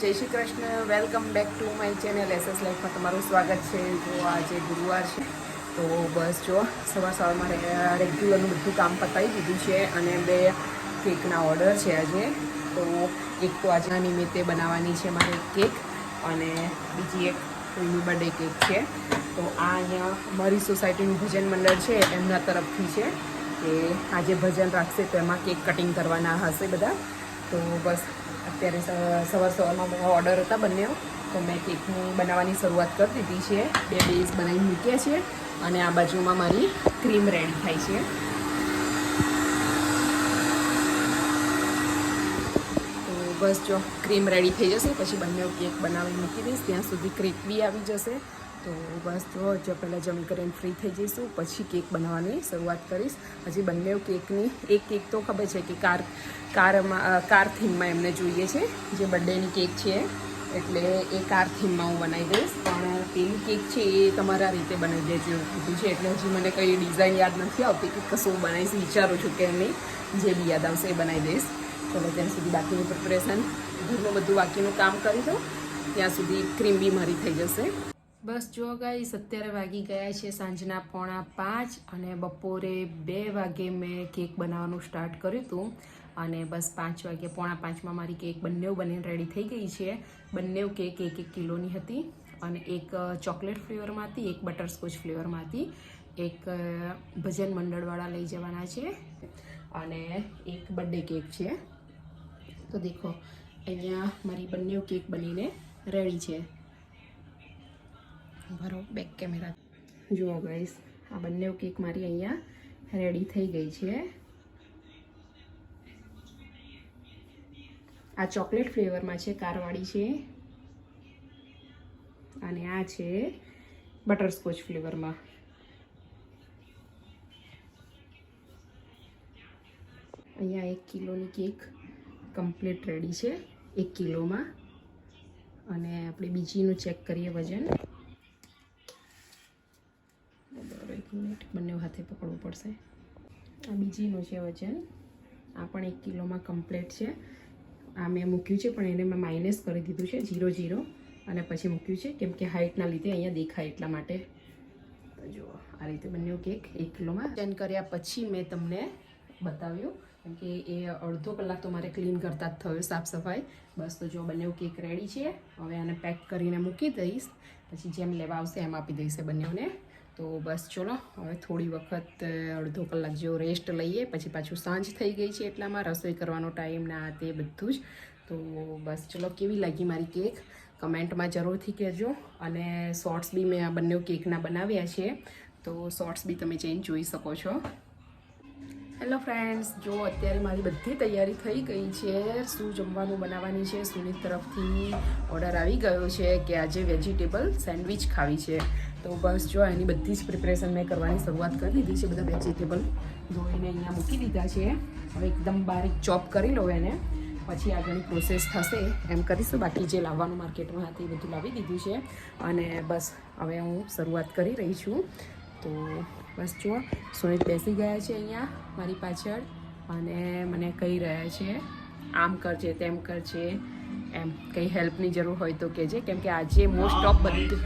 જય Shri Krishna. Welcome back to my channel SS લાઈફમાં તમારું સ્વાગત છે. જો આજે ગુરુવાર છે, તો બસ જો, સવાર સવારમાં રે- રેગ્યુલરનું બધું કામ પતાવી દીધું છે અને બે કેકના ઓર્ડર છે આજે. તો એક તો આજના નિમિત્તે બનાવવાની છે મારે કેક અને બીજી એક કોઈની બર્થડે કેક છે. તો આ અહીંયા અમારી સોસાયટીનું ભજન મંડળ છે, એમના તરફથી છે કે આજે ભજન રાખશે તો એમાં કેક કટિંગ કરવાના હશે બધા. તો બસ અત્યારે સવાર સવારમાં મારા ઓર્ડર હતા બંને તો મેં કેકની બનાવવાની શરૂઆત કરી દીધી છે. બે બેઝ બનાવી મૂક્યા છે. અને આ બાજુમાં મારી ક્રીમ રેડી થાય છે. તો બસ જો ક્રીમ રેડી થઈ જશે, પછી બંને કેક બનાવી મૂકી દઈશ. ત્યાં સુધી ક્રેક બી આવી જશે. તો બસ જો જો પહેલાં જમી કરીને ફ્રી થઈ જઈશું, પછી કેક બનાવવાની શરૂઆત કરીશ. હજી બંને કેકની એક કેક તો ખબર છે કે કાર કારમાં કાર થીમમાં એમને જોઈએ છે. જે બર્થડેની કેક છે, એટલે એ કાર થીમમાં હું બનાવી દઈશ. પણ પેલી કેક છે એ તમારા રીતે બનાવી દેજો કીધું છે. એટલે હજી મને કઈ ડિઝાઇન યાદ નથી આવતી કે કશું બનાવીશ, વિચારું છું કે એમની જે બી યાદ આવશે એ બનાવી દઈશ. ચલો, ત્યાં સુધી બાકીનું પ્રિપરેશન ઘરનું બધું બાકીનું કામ કરી દઉં ત્યાં સુધી ક્રીમ બી મારી થઈ જશે. બસ જો ગાઈસ, અત્યારે વાગી ગયા છે સાંજના પોણા પાંચ અને બપોરે બે વાગે મેં કેક બનાવવાનું સ્ટાર્ટ કર્યું હતું. અને બસ પાંચ વાગે, પોણા પાંચમાં મારી કેક બંને બનીને રેડી થઈ ગઈ છે. બંને કેક એક એક કિલોની હતી અને એક ચોકલેટ ફ્લેવરમાં હતી, એક બટરસ્કોચ ફ્લેવરમાં હતી. એક ભજન મંડળવાળા લઈ જવાના છે અને એક બર્થડે કેક છે. તો દેખો, અહીંયા મારી બંને કેક બનીને રેડી છે. ભરો બેક કેમેરા જુઓ ગઈશ આ બંને કેક મારી અહીંયા રેડી થઈ ગઈ છે. આ ચોકલેટ ફ્લેવરમાં છે કારવાળી છે. અને આ છે બટરસ્કોચ ફ્લેવરમાં અહીંયા એક કિલોની કેક કમ્પ્લીટ રેડી છે, એક કિલોમાં. અને આપણે બીજીનું ચેક કરીએ વજન. મિનિટ, બંને હાથે પકડવું પડશે. આ બીજીનું છે વજન. આ પણ એક કિલોમાં કમ્પ્લીટ છે. આ મેં મૂક્યું છે, પણ એને મેં માઇનસ કરી દીધું છે જીરો જીરો અને પછી મૂક્યું છે, કેમ કે હાઇટના લીધે અહીંયા દેખાય એટલા માટે. જુઓ, આ રીતે બંને કેક એક કિલોમાં. વજન કર્યા પછી મેં તમને બતાવ્યું, કેમ કે એ અડધો કલાક તો મારે ક્લીન કરતા જ થયો, સાફ સફાઈ. બસ તો જો બંને કેક રેડી છે. હવે આને પેક કરીને મૂકી દઈશ. પછી જેમ લેવા આવશે એમ આપી દઈશ બંનેઓને. તો બસ ચલો, હવે થોડી વખત અડધો કલાક જેવો રેસ્ટ લઈએ. પછી પાછું સાંજ થઈ ગઈ છે એટલામાં, રસોઈ કરવાનો ટાઈમ ના તે બધું જ. તો બસ ચલો, કેવી લાગી મારી કેક કમેન્ટમાં જરૂરથી કહેજો. અને શોર્ટ્સ બી મેં આ બંને કેકના બનાવ્યા છે. તો શોર્ટ્સ બી તમે જઈને જોઈ શકો છો. હેલો ફ્રેન્ડ્સ, જો અત્યારે મારી બધી તૈયારી થઈ ગઈ છે, શું જમવાનું બનાવવાની છે સુનિત તરફથી ઓર્ડર આવી ગયો છે કે આજે વેજીટેબલ સેન્ડવિચ ખાવી છે. તો બસ જો એની બધી જ પ્રિપરેશન મેં કરવાની શરૂઆત કરી દીધી છે, બધા વેજીટેબલ ધોઈને અહીંયા મૂકી દીધા છે. હવે એકદમ બારીક ચોપ કરી લો એને, પછી આગળની પ્રોસેસ થશે. એમ કરીશું, બાકી જે લાવવાનું માર્કેટમાં હતી એ બધું લાવી દીધું છે. અને બસ હવે હું શરૂઆત કરી રહી છું. તો બસ જુઓ સુનિત બેસી ગયા છે અહીંયા મારી પાછળ અને મને કહી રહ્યા છે આમ કરજે તેમ કરજે. એમ કંઈ હેલ્પની જરૂર હોય તો કહેજે કેમ કે આજે મોસ્ટ ઓફ બધું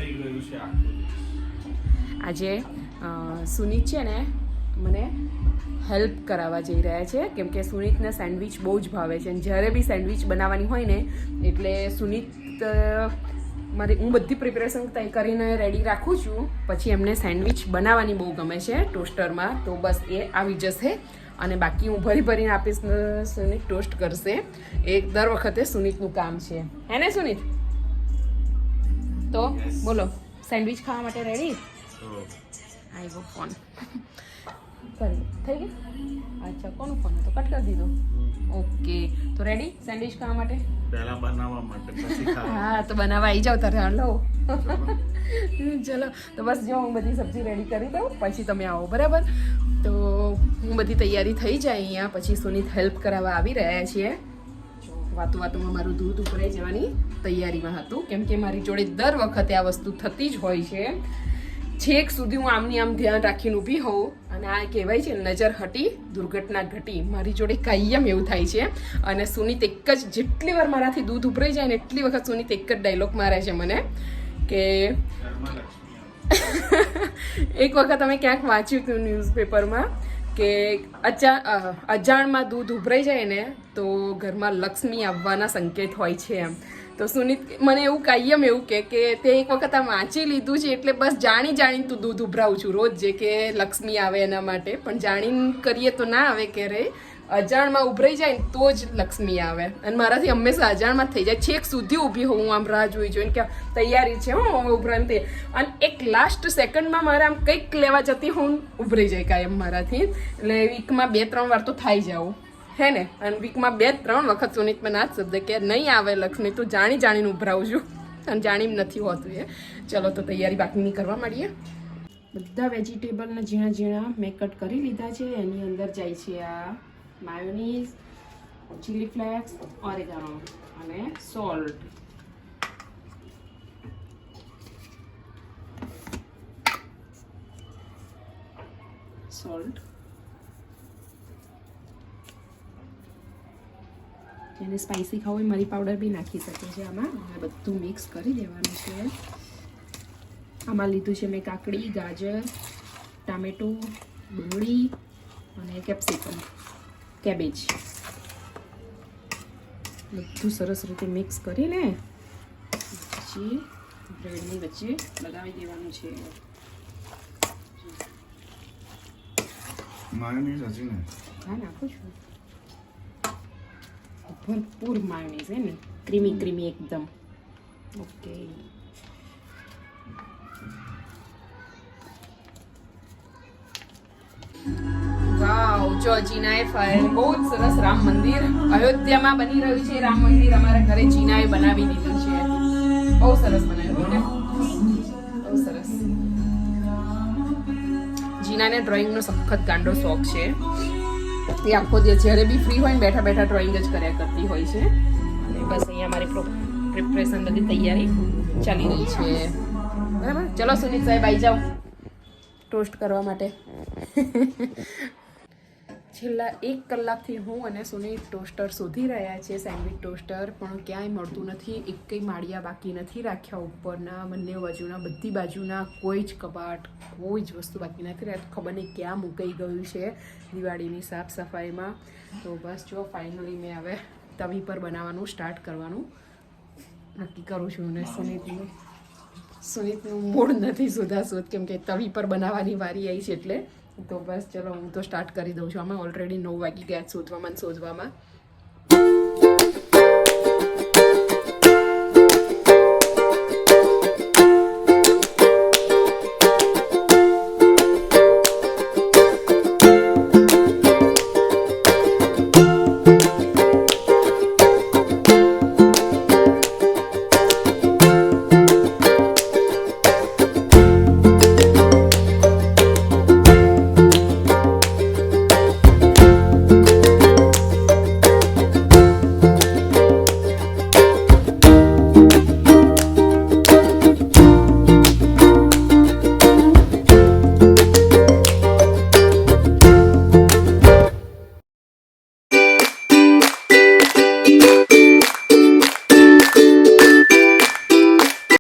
આજે સુનિત છે ને મને હેલ્પ કરાવવા જઈ રહ્યા છે કેમ કે સુનિતને સેન્ડવિચ બહુ જ ભાવે છે. અને જ્યારે બી સેન્ડવિચ બનાવવાની હોય ને એટલે સુનિત મારી હું બધી પ્રિપરેશન તય કરીને રેડી રાખું છું. પછી એમને સેન્ડવિચ બનાવવાની બહુ ગમે છે ટોસ્ટરમાં તો બસ એ આવી જશે. અને બાકી હું ભરી ભરીને આપીશ સુનિત ટોસ્ટ કરશે. એ દર વખતે સુનિતનું કામ છે. હે ને સુનિત તો બોલો સેન્ડવિચ ખાવા માટે રેડી આઈ આવ્યો ફોન. કરી થઈ ગયું? અચ્છા કોનો ફોન હતો? કટ કરી દીધો. ઓકે. તો રેડી સેન્ડવિચ ખાવા માટે? પહેલા બનાવવા માટે પછી હા તો બનાવવા આવી જાવ તારે લો ચલો. તો બસ જો હું બધી સબ્જી રેડી કરી દઉં પછી તમે આવો બરાબર? તો હું બધી તૈયારી થઈ જાય અહીંયા પછી સુનિત હેલ્પ કરાવવા આવી રહ્યા છીએ. વાતો વાતોમાં મારું દૂધ ઉભરાઈ જવાની તૈયારીમાં હતું. કેમ કે મારી જોડે દર વખતે આ વસ્તુ થતી જ હોય છે. છેક સુધી હું આમની આમ ધ્યાન રાખીને ઊભી હોઉં. અને આ કહેવાય છે નજર હટી દુર્ઘટના ઘટી મારી જોડે કાયમ એવું થાય છે અને સુનિત એક જ જેટલી વાર મારાથી દૂધ ઉભરાઈ જાય ને એટલી વખત સુનિત એક જ ડાયલોગ મારે છે મને કે. એક વખત અમે ક્યાંક વાંચ્યું હતું ન્યૂઝપેપરમાં કે અચા અજાણમાં દૂધ ઉભરાઈ જાય ને, તો ઘરમાં લક્ષ્મી આવવાના સંકેત હોય છે એમ. તો સુનિત, મને એવું કાયમ એવું કે કે તે એક વખત આ વાંચી લીધું છે, એટલે બસ જાણી જાણીને તું દૂધ ઉભરાવું છું રોજ, જે કે લક્ષ્મી આવે એના માટે. પણ જાણીને કરીએ તો ના આવે કે રે અજાણમાં ઉભરાઈ જાય ને તો જ લક્ષ્મી આવે. અને મારાથી હંમેશા અજાણમાં થઈ જાય. છેક સુધી ઊભી હોઉં આમ રાહ જોઈ જોઈને કે તૈયારી છે, હું ઉભરાને તે. અને એક લાસ્ટ સેકન્ડમાં મારે આમ કંઈક લેવા જતી હું ઉભરાઈ જાય કાયમ મારાથી. એટલે વીકમાં બે, ત્રણ વાર તો થાય જાઉં હે ને? અને વીકમાં બે, ત્રણ વખત સુનિત મને આ શબ્દ કે નહીં આવે લક્ષ્મી, તું જાણી જાણીને ઉભરાવું છું. અને જાણી નથી હોતું એ. ચલો તો તૈયારી બાકીની કરવા માંડીએ. બધા વેજીટેબલને ઝીણા ઝીણા મેં કટ કરી લીધા છે. એની અંદર જાય છે આ. માયોનીઝ ચીલી ફ્લેક્સ ઓરેગાનો અને સોલ્ટ સોલ્ટ જેને સ્પાઇસી ખાવું હોય, મરી પાવડર બી નાખી શકે છે આમાં. હવે બધું મિક્સ કરી દેવાનું છે. આમાં લીધું છે મેં કાકડી, ગાજર, ટામેટું, ડુંગળી અને કેપ્સિકમ કેબેજ બધું સરસ રીતે મિક્સ કરીને પછી બ્રેડની વચ્ચે લગાવી દેવાનું છે. માયોનીઝ હજી ને? હા નાખું છું. ભરપૂર માયોનીઝ હે ને? ક્રીમી ક્રીમી એકદમ. ઓકે જો જીનાએ બહુ જ સરસ રામ મંદિર. અયોધ્યામાં બની રહ્યું છે રામ મંદિર. અમારા ઘરે જીનાએ બનાવી દીધું છે. બહુ સરસ બનાવ્યું બહુ સરસ. જીનાને ડ્રોઈંગનો સખત ગાંડો શોખ છે. એ આખો દિવસ જ્યારે બી ફ્રી હોય ને બેઠા બેઠા ડ્રોઈંગ જ કર્યા કરતી હોય છે. અને બસ અહીંયા મારી પ્રિપરેશન બધી તૈયારી ચાલી રહી છે. બરાબર? ચલો સુનિત સાહેબ આવી જાઓ. ટોસ્ટ કરવા માટે. છેલ્લા એક કલાકથી હું અને સુનિલ ટોસ્ટર શોધી રહ્યા છે સેન્ડવિચ ટોસ્ટર, પણ ક્યાંય મળતું નથી. એકય માળિયા બાકી નથી રાખ્યા ઉપરના, બંને બાજુના, બધી બાજુના કોઈ જ કબાટ, કોઈ જ વસ્તુ બાકી નથી રહેતી. ખબર નહીં ક્યાં મુકાઈ ગયું છે દિવાળીની સાફ સફાઈમાં. તો બસ જો ફાઇનલી મેં હવે તવી પર બનાવવાનું સ્ટાર્ટ કરવાનું નક્કી કરું છું અને સુનિતનું સુનિતનું મૂળ નથી સુધાશોધ કેમ કે તવી પર બનાવવાની વારી આવી છે એટલે તો બસ ચલો હું તો સ્ટાર્ટ કરી દઉં છું. આમાં ઓલરેડી નવ વાગી ગયા શોધવામાં શોધવામાં.